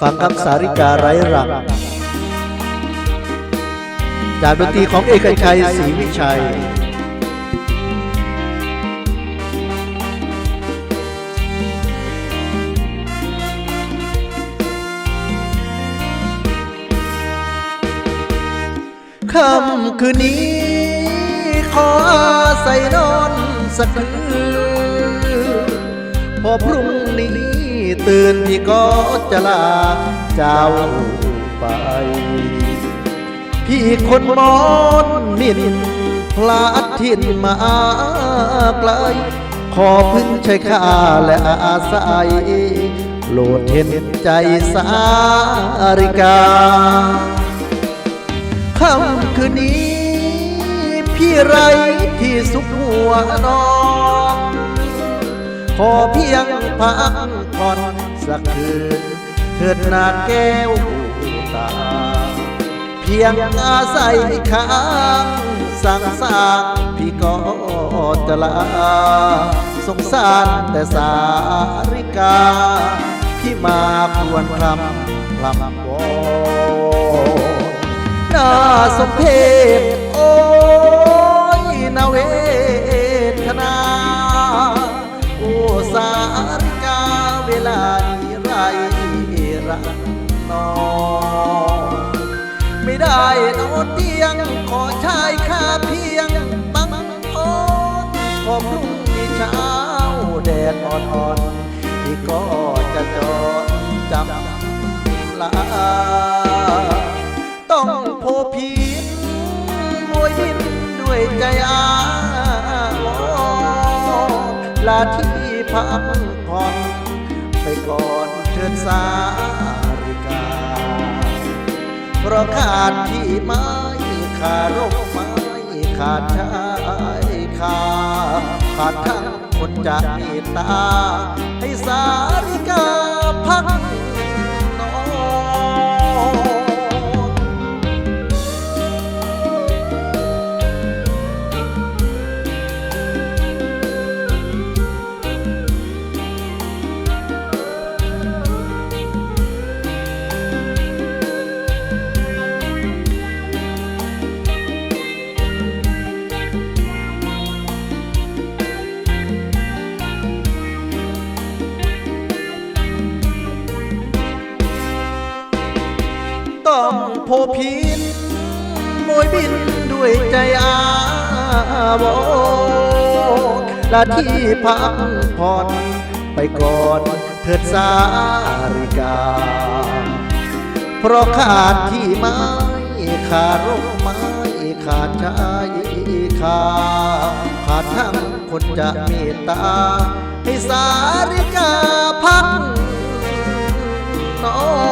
ฟังคำสาริกาไร้รังจากดนตรีของเอกชัยศรีวิชัย ค่ำคืนนี้ ขออาศัยนอนสักคืนพอพรุ่งนี้ ตื่นพี่ก็จะลาเจ้าไป พี่คนมอนมินพลาดถิ่นมาไกลขอพึ่งใช้ข้าและอาศัยโลดเห็นใจสาริกาค่ำคืนนี้ พี่ไรที่สุขหัวนอน ขอเพียงพักผ่อนสักคืน เถิดนาแก้วตา เพียงอาศัยค้างสั่งสางพี่ก็จะลาสงสารแต่สาริกา พี่มาควรคลำคลำวอนน่าสมเพช นอนไม่ได้นอนเตียง ขอชายคาเพียงบังอ่อนพอพรุ่งนี้เช้าแดดอ่อนๆพี่ก็จะจอดจำลา ต้องโพพินมวยดินด้วยใจอาวลาที่พักผ่อนไปก่อนเถิดสา ราะขาดที่ไม้ขาดร่มไม้ขาดชายขาขาดทั้งคนจะเมตตาให้สาริกาพัก องโพพินมวยบินด้วยใจอาวรและที่พักผ่อนไปก่อนเถิดสาริกา เพราะขาดที่ไม้ขาดร่มไม้ขาดชายคาขาดทั้งคนจะเมตตา ให้สาริกาพักนอน